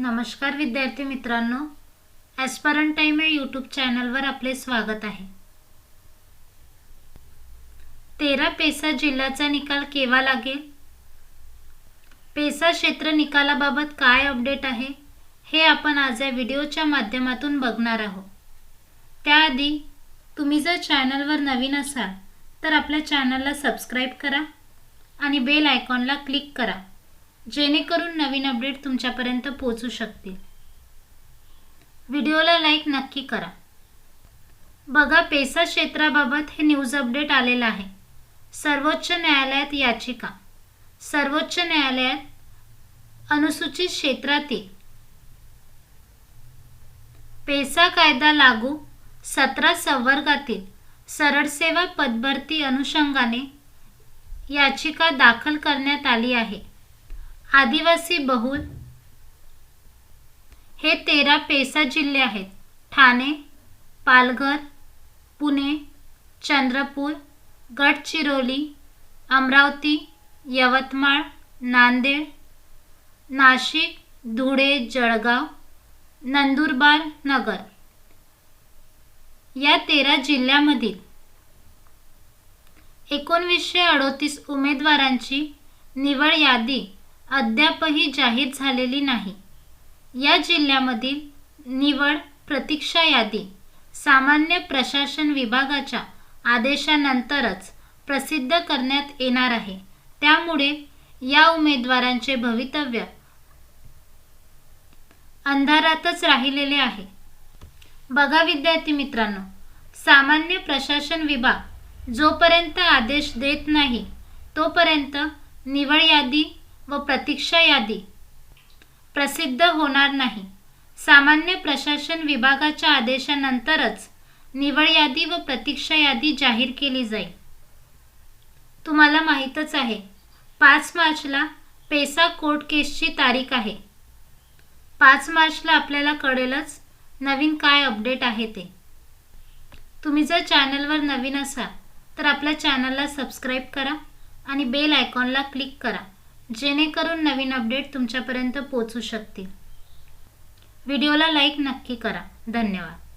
नमस्कार विद्यार्थी मित्रांनो ॲस्परंट टाईम या यूट्यूब चॅनलवर आपले स्वागत आहे. तेरा पेसा जिल्ह्याचा निकाल केव्हा लागेल? पेसा क्षेत्र निकालाबाबत काय अपडेट आहे हे आपण आज या व्हिडिओच्या माध्यमातून बघणार आहोत. त्याआधी तुम्ही जर चॅनलवर नवीन असाल तर आपल्या चॅनलला सबस्क्राईब करा आणि बेल आयकॉनला क्लिक करा. जेणेकरून नवीन अपडेट तुमच्यापर्यंत पोहोचू शकतील. व्हिडिओला लाईक नक्की करा. बघा पेसा क्षेत्राबाबत हे न्यूज अपडेट आलेलं आहे. सर्वोच्च न्यायालयात याचिका. सर्वोच्च न्यायालयात अनुसूचित क्षेत्रातील पेसा कायदा लागू सतरा संवर्गातील सरळसेवा पदभरती अनुषंगाने याचिका दाखल करण्यात आली आहे. आदिवासी बहुल. हे तेरा पेसा जिल्हे आहेत. ठाणे पालघर पुणे चंद्रपूर गडचिरोली अमरावती यवतमाळ नांदेड नाशिक धुळे जळगाव नंदुरबार नगर. या तेरा जिल्ह्यामधील एकोणवीसशे अडोतीस उमेदवारांची निवड यादी अद्यापही जाहीर झालेली नाही. या जिल्ह्यामधील निवड प्रतीक्षा यादी सामान्य प्रशासन विभागाच्या आदेशानंतरच प्रसिद्ध करण्यात येणार आहे. त्यामुळे या उमेदवारांचे भवितव्य अंधारातच राहिलेले आहे. बघा विद्यार्थी मित्रांनो सामान्य प्रशासन विभाग जोपर्यंत आदेश देत नाही तोपर्यंत निवड यादी व प्रतीक्षा यादी. प्रसिद्ध होणार नाही. सामान्य प्रशासन विभागाच्या आदेशानंतरच निवड यादी व प्रतीक्षा यादी जाहीर केली जाईल. तुम्हाला माहीतच आहे पाच मार्चला पेसा कोर्ट केसची तारीख आहे. पाच मार्चला आपल्याला कळेलच नवीन काय अपडेट आहे ते. तुम्ही जर चॅनलवर नवीन असाल तर आपल्या चॅनलला सबस्क्राईब करा आणि बेल आयकॉनला क्लिक करा. जेणेकरून नवीन अपडेट तुमच्यापर्यंत पोचू शकतील. व्हिडिओला लाईक नक्की करा. धन्यवाद.